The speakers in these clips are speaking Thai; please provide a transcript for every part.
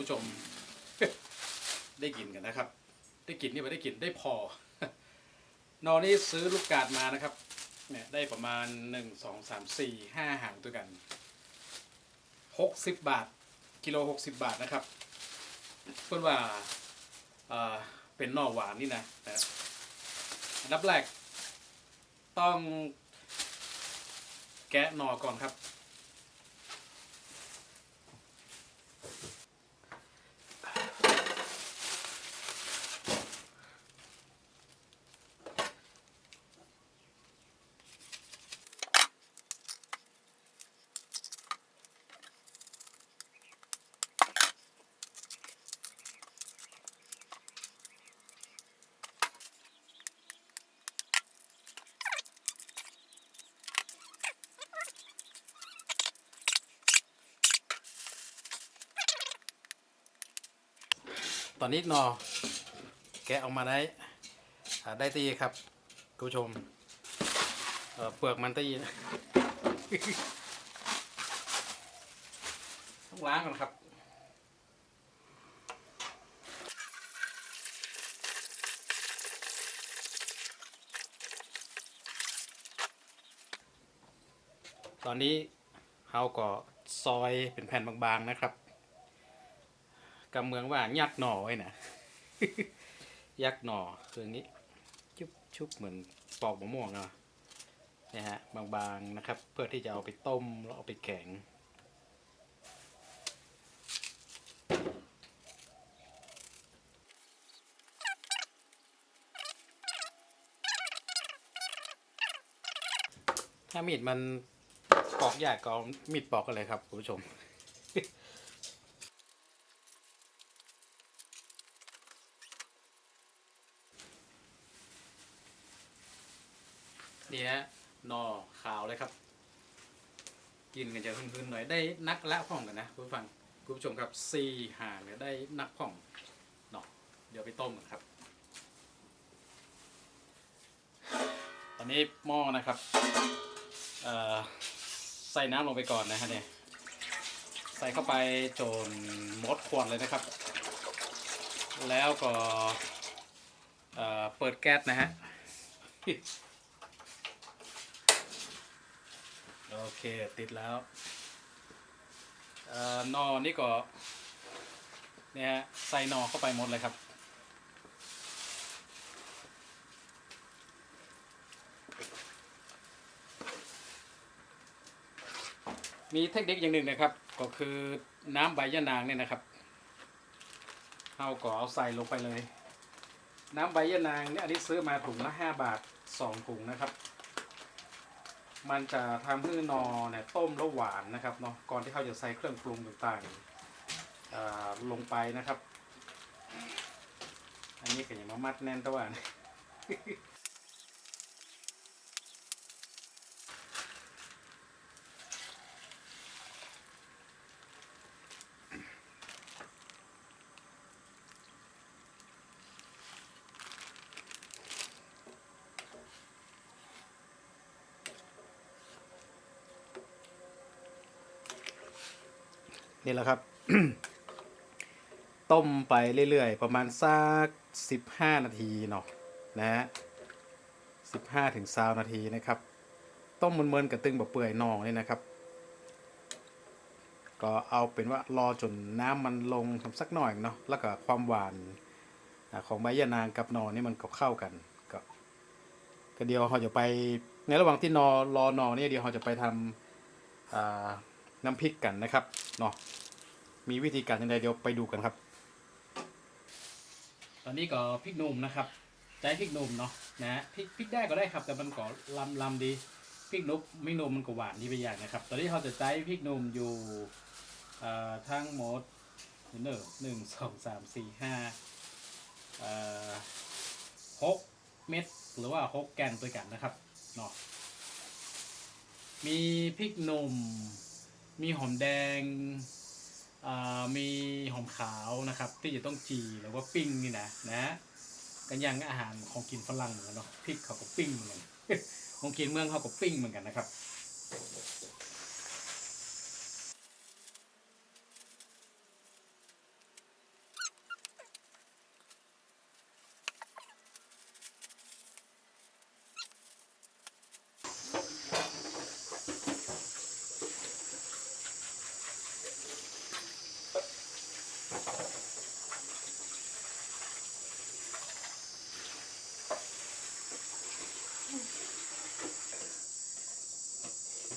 ผู้ชม ได้กินกันนะครับ ได้กินนี่ไม่ได้กินได้พอนอนี่ซื้อลูกกาดมานะครับ เนี่ยได้ประมาณหนึ่งสองสามสี่ห้าหางตัวกันหกสิบบาท กิโลหกสิบบาทนะครับเพื่อนว่าเออเป็นนอหวานนี่นะนะอันดับแรกต้องแกะนอก่อนครับ ตอนนี้นอแกะออกมาได้ได้ตีครับคุณผู้ชมเเปลือกมันตีต้องล้างก่อนครับตอนนี้เฮาก็ซอยเป็นแผ่นบางๆนะครับ กำเมืองว่ายักหน่อไว้นะยักหน่อคืออย่างนี้ชุบชุบเหมือนปอกมะม่วงเนาะนะฮะบางๆนะครับ เพื่อที่จะเอาไปต้มแล้วเอาไปแข็งถ้ามีดมันปอกยากก็มีดปอกกันเลยครับคุณผู้ชม นี่ฮะนอขาวเลยครับ กินกันจะพื้นๆหน่อยได้นักละพ่องกันนะคุณผังคุณผู้ชมครับสี่หางเนี่ยได้นักพ่องเนาะเดี๋ยวไปต้มกันครับ ตอนนี้หม้อนะครับใส่น้ำลงไปก่อนนะฮะเนี่ยใส่เข้าไปจนหมดขวดเลยนะครับ แล้วก็เเปิดแก๊สนะฮะ โอเคติดแล้วเอ่อนอนี่ก็เนี่ยใส่นอเข้าไปหมดเลยครับ มีเทคนิคอย่างหนึ่งนะครับ ก็คือน้ำใบยะนางเนี่ยนะครับเอาก็เอาใส่ลงไปเลย น้ำใบยะนางเนี่ยอันนี้ซื้อมาถุงละห้าบาทสองถุงนะครับ มันจะทำให้นอเนี่ยต้มแล้วหวานนะครับเนาะก่อนที่เขาจะใส่เครื่องปรุงต่างๆลงไปนะครับ อันนี้ก็อย่างมามัดแน่นตะวัน นี่แหละครับ ต้มไปเรื่อยๆ ประมาณสักสิบห้านาทีเนาะนะฮะสิบห้าถึงสานาทีนะครับ ต้มมันๆกับตึงแบบเปื่อยนองนี่นะครับ ก็เอาเป็นว่ารอจนน้ำมันลงสักหน่อยเนาะแล้วก็ความหวานของใบยะนางกับนอนี่มันก็เข้ากันก็ก็เดียวเราจะไปในระหว่างที่นอรอนอเนี่ยเดียวเราจะไปทำอ่า น้ำพริกกันนะครับเนาะมีวิธีการยังไงเดี๋ยวไปดูกันครับ ตอนนี้ก็พริกหนุ่มนะครับใช้พริกหนุ่มเนาะนะพริกพริกได้ก็ได้ครับ แต่มันก็ลำลำดีพริกนุบไม่นุ่มมันก็หวานดีไปอย่างนะครับ ตอนนี้เราจะใช้พริกหนุ่มอยู่ทั้งหมดหนึ่งหนึ่งสองสามสี่ห้าหกเม็ดหรือว่าหกแกนตัวกันนะครับเนาะมีพริกหนุ่ม มีหอมแดงอ่ามีหอมขาวนะครับ ที่จะต้องจีหรือว่าปิ้งนี่นะนะกันอย่างอาหารของกินฝรั่งเหมือนกันเนาะพริกเขาก็ปิ้งเหมือนกันของกินเมืองเขาก็ปิ้งเหมือนกันนะครับ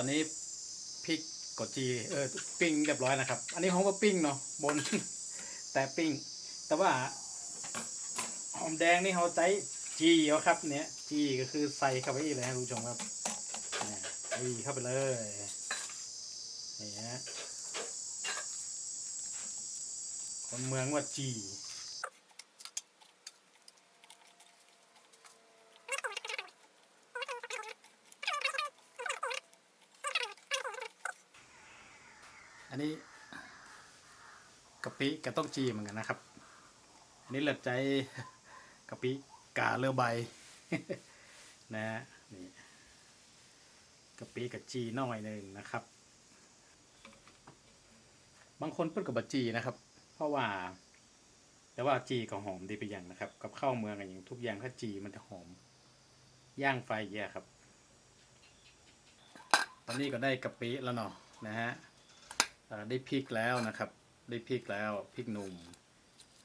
ตอนนี้พริกกดจีเออปิ้งเรียบร้อยนะครับ อันนี้หอมว่าปิ้งเนาะบน แต่ปิ้ง แต่ว่าหอมแดงนี่เขาใจจีเอาครับ เนี่ยจีก็คือใส่เข้าไปอีกเลยนะคุณผู้ชมครับนี่เข้าไปเลยนี่ฮะคนเมืองว่าจี นนี้กะปิก็ต้องจีเหมือนกันนะครับ อันนี้เลือใจกะปิกาเรือใบนะฮะนี่กะปิกับจีน่อยหนึ่งนะครับ บางคนเปิ้นกับบะจีนะครับ เพราะว่า แต่ว่าจีก็หอมดีไปอย่างนะครับ กับข้าวเมืองอะไรอย่างทุกอย่างถ้าจีมันจะหอม ย่างไฟเยอะครับ ตอนนี้ก็ได้กะปิแล้วเนาะนะฮะ ได้พริกแล้วนะครับ ได้พริกแล้วพริกหนุ่ม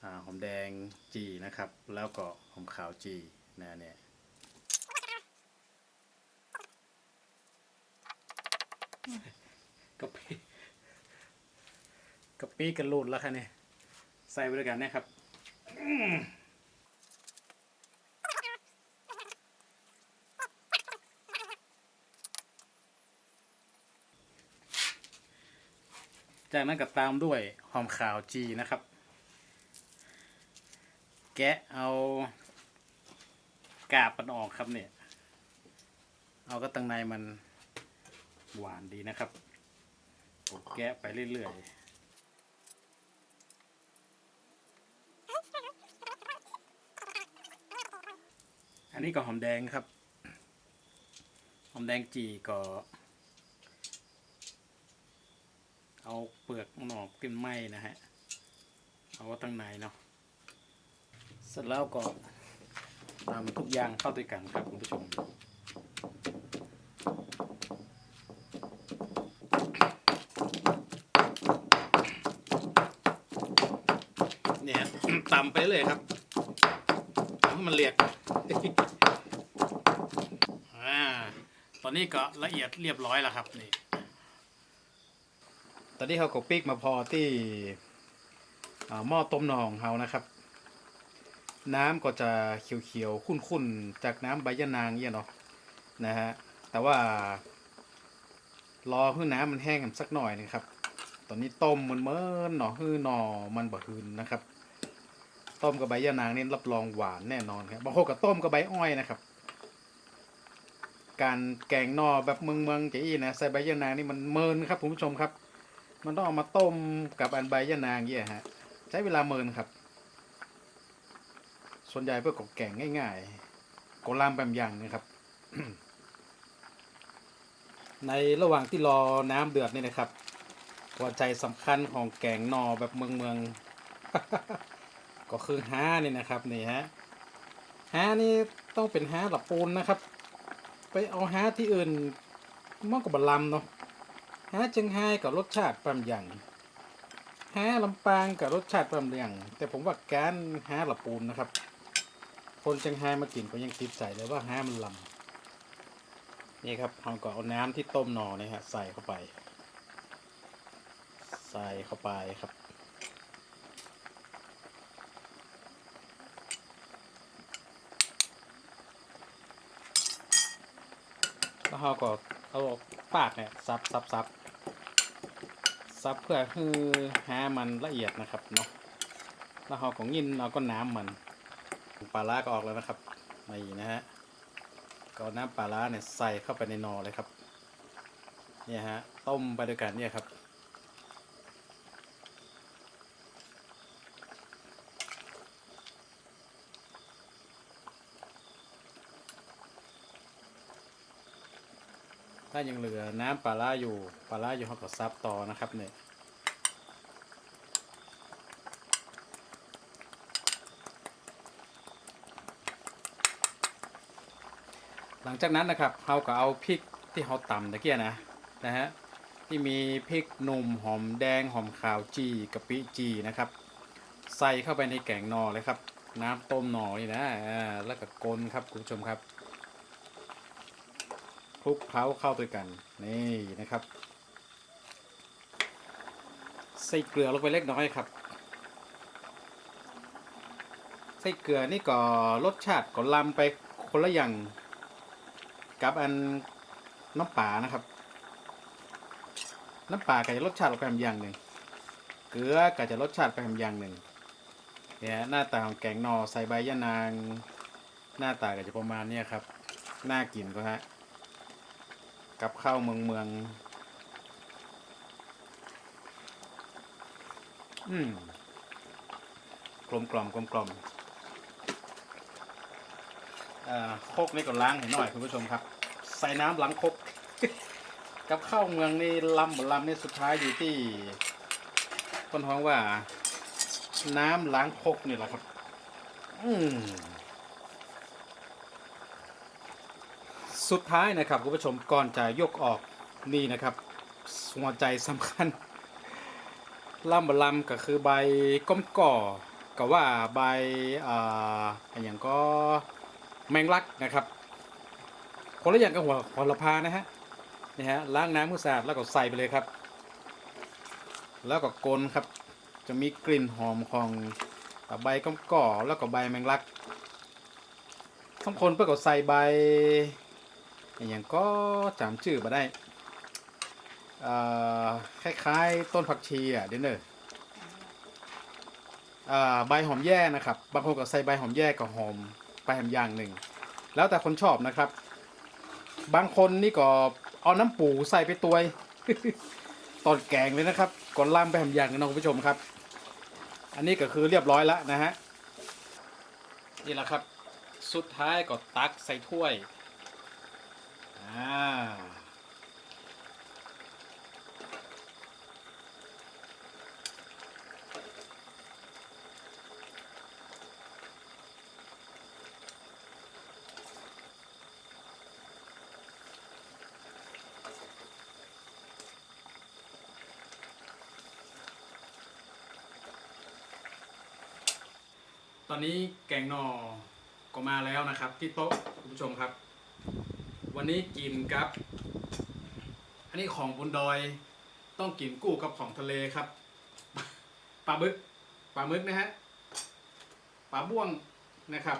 อหอมแดงจีนะครับ แล้วก็หอมขาวจีนะเนี่ยกะปิกะปิกันรูดแล้วค่ะเนี่ยใส่ไปด้วยกันนะครับ จากนั้นก็ตามด้วยหอมขาวจีนะครับ แกะเอากาบมันออกครับเนี่ย เอาก็ตังในมันหวานดีนะครับกดแกะไปเรื่อยๆอันนี้ก็หอมแดงครับ หอมแดงจีก็ เอาเปลือกมันออกกินไหมนะฮะ เอาตั้งในเนาะ เสร็จแล้วก็ตำทุกอย่างเข้าด้วยกันครับคุณผู้ชมเนี่ยตำไปเลยครับตำให้มันเรียกอ่าตอนนี้ก็ละเอียดเรียบร้อยแล้วครับนี่ อนนี้เขาก็ปิกมาพอที่หม้อต้มนองเฮานะครับ น้ำก็จะเขียวๆขุ่นๆ จากน้ำใบยะนางเนี่ยเนาะนะฮะแต่ว่ารอให้น้ำมันแห้งสักหน่อยนะครับ ตอนนี้ต้มมันเมินๆเนาะคือหนอมันบะหืนนะครับ ต้มกับใบยะนางนี่รับรองหวานแน่นอนครับบางคนก็ต้มกับใบอ้อยนะครับ การแกงนอแบบเมืองเมืองจะอีนะใส่ใบยะนางนี่มันเมินครับคุณผู้ชมครับ มันต้องเอามาต้มกับอันใบยะนางเงี้ยฮะ ใช้เวลาเมินครับ ส่วนใหญ่เพื่อกบแกงง่ายๆกลามแบบอย่างนะครับ ในระหว่างที่รอน้ำเดือดนี่นะครับหัวใจสำคัญของแกงหนอแบบเมืองเมืองก็คือฮ้านี่นะครับนี่ฮะฮ้านี่ต้องเป็นฮ้าหลับปูนนะครับ ไปเอาฮ้าที่อื่นมันกับบะลำเนาะ ฮ้าเชียงไฮ้กับรสชาติประมาณอย่างฮ้าลำปางกับรสชาติประมาณอย่างแต่ผมว่าแกนฮ้าหลับปูนนะครับ คนเชียงไฮ้มากินก็ยังติดใจเลยว่าฮ้ามันลำนี่ครับเราก็เอาน้ำที่ต้มหนอเนี่ยฮะใส่เข้าไป ใส่เข้าไปครับแล้วเราก็เอาปากเนี่ยซับซับซับ ซับเพื่อให้หามันละเอียดนะครับเนาะแล้วเราก็ยินเราก็น้ำมันปลาร้าก็ออกแล้วนะครับนี่นะฮะก็น้ำปลาร้าเนี่ยใส่เข้าไปในนอเลยครับเนี่ยฮะต้มไปด้วยกันเนี่ยครับ ถ้ายังเหลือน้ำปลาร้าอยู่ปลาร้าอยู่เขาก็ซับต่อนะครับเนี่ยหลังจากนั้นนะครับเราก็เอาพริกที่เขาตำตะเกียนะนะฮะที่มีพริกหนุ่มหอมแดงหอมขาวจีกะปิจีนะครับ ใส่เข้าไปในแกงนอเลยครับ น้ำต้มหนอนี่นะแล้วก็กลนครับคุณผู้ชมครับ คลุกเคล้าเข้าด้วยกัน นี่นะครับ ใส่เกลือลงไปเล็กน้อยครับ ใส่เกลือนี่ก็รสชาติก็ลำไปคนละอย่างกับอันน้ำปลานะครับ น้ำปลาก็จะรสชาติออกไปอย่างหนึ่งเกลือก็จะรสชาติไปอย่างหนึ่งเนี่ยหน้าตาของแกงนอใส่ใบยะนาง หน้าตาก็จะประมาณนี้ครับ น่ากินก็ฮะ กับข้าวเมืองเมือง อืมกลมกล่อมกลมกล่อมอ่าโคกนี่ก็ล้างให้หน่อยคุณผู้ชมครับ ใส่น้ำล้างครกกับข้าวเมืองนี่ลำบลำนี่สุดท้ายอยู่ที่คนท้องว่า น้ำล้างครกนี่แหละครับ อืม สุดท้ายนะครับคุณผู้ชมก่อนจะยกออกนี่นะครับหัวใจสำคัญลำบลำก็คือใบก้มก่อก็ว่าใบอ่าอย่างก็แมงลักนะครับคนละอย่างกับหัวหัวละพานะฮะนี่ฮะล้างน้ำมือสะอาดแล้วก็ใส่ไปเลยครับ แล้วก็กลนครับ จะมีกลิ่นหอมของใบก้มก่อแล้วก็ใบแมงลักบางคนเพื่อก็ใส่ใบ อย่างก็จำชื่อมาได้คล้ายๆ ต้นผักชีอะเดนเนอร์ใบหอมแย่นะครับ บางคนก็ใส่ใบหอมแย่กับหอมไปหอมอย่างหนึ่ง แล้วแต่คนชอบนะครับ บางคนนี่ก็เอาน้ำปูใส่ไปตัวยตอนแกงเลยนะครับ ก่อนล่ำไปหอมอย่างหนึงนะคุณผู้ชมครับ อันนี้ก็คือเรียบร้อยแล้วนะฮะ นี่แหละครับ สุดท้ายก็ตักใส่ถ้วย ตอนนี้แกงหนอก็มาแล้วนะครับ ที่โต๊ะคุณผู้ชมครับ วันนี้กินกับ อันนี้ของบนดอย ต้องกินกู้กับของทะเลครับ ปลาบึก ปลามึกนะฮะ ปลาบ้วงนะครับ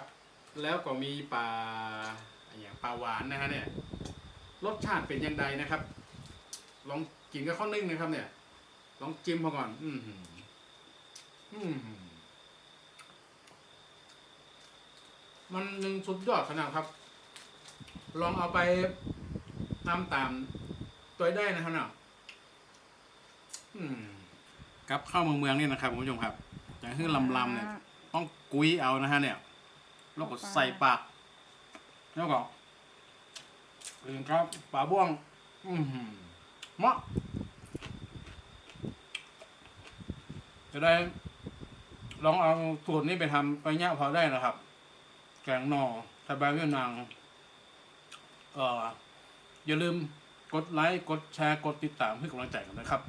แล้วก็มีปลาอย่างปลาหวานนะฮะเนี่ย รสชาติเป็นยังไงนะครับ ลองกินกับข้าวนึ่งนะครับ เนี่ย ลองจิ้มพอก่อน อืมอืมหือมันยังสุดยอดขนาดครับ ลองเอาไปทำตามตัวได้นะครับเนาะอืมกับข้าวเมืองเมืองนี่นะครับคุณผู้ชมครับอย่างที่ลำลำๆเนี่ย ต้องกุยเอานะฮะเนี่ยแล้วก็ใส่ปากแล้วก็อื่นครับปลาบ้วง อือหือเหมาะจะได้ ลองเอาสูตรนี้ไปทำไปย่าเผาได้นะครับ แกงหน่อสบายเวียดนาม อย่าลืมกดไลค์กดแชร์กดติดตามเพื่อกำลังใจกันนะครับ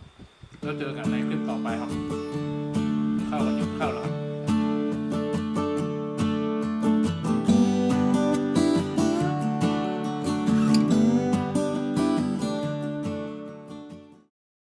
แล้วเจอกันในคลิปต่อไปครับ เข้าวันยุดข้าแล้ว